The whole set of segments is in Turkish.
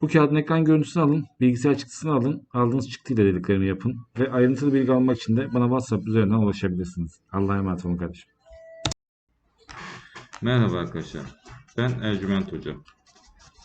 Bu kağıdın ekran görüntüsünü alın, bilgisayar çıktısını alın, aldığınız çıktıyla dediklerimi yapın ve ayrıntılı bilgi almak için de bana WhatsApp üzerinden ulaşabilirsiniz. Allah'a emanet olun kardeşim. Merhaba arkadaşlar. Ben Ercüment Hoca.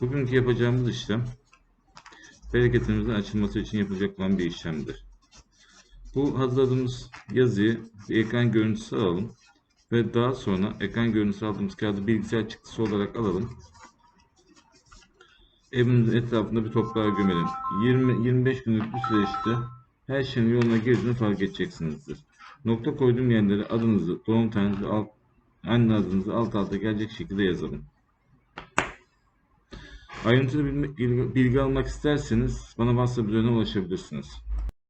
Bugünkü yapacağımız işlem bereketimizin açılması için yapılacak olan bir işlemdir. Bu hazırladığımız yazıyı bir ekran görüntüsü alalım ve daha sonra ekran görüntüsü aldığımız kağıdı bilgisayar çıktısı olarak alalım. Evimizin etrafında bir toprağa gömelim. 20-25 günlük bir süreçte her şeyin yoluna girdiğini fark edeceksinizdir. Nokta koyduğum yerlere adınızı, doğum tarihinizi, alt, anne adınızı alt alta gelecek şekilde yazalım. Ayrıntılı bilgi, bilgi almak isterseniz bana WhatsApp üzerinden ulaşabilirsiniz.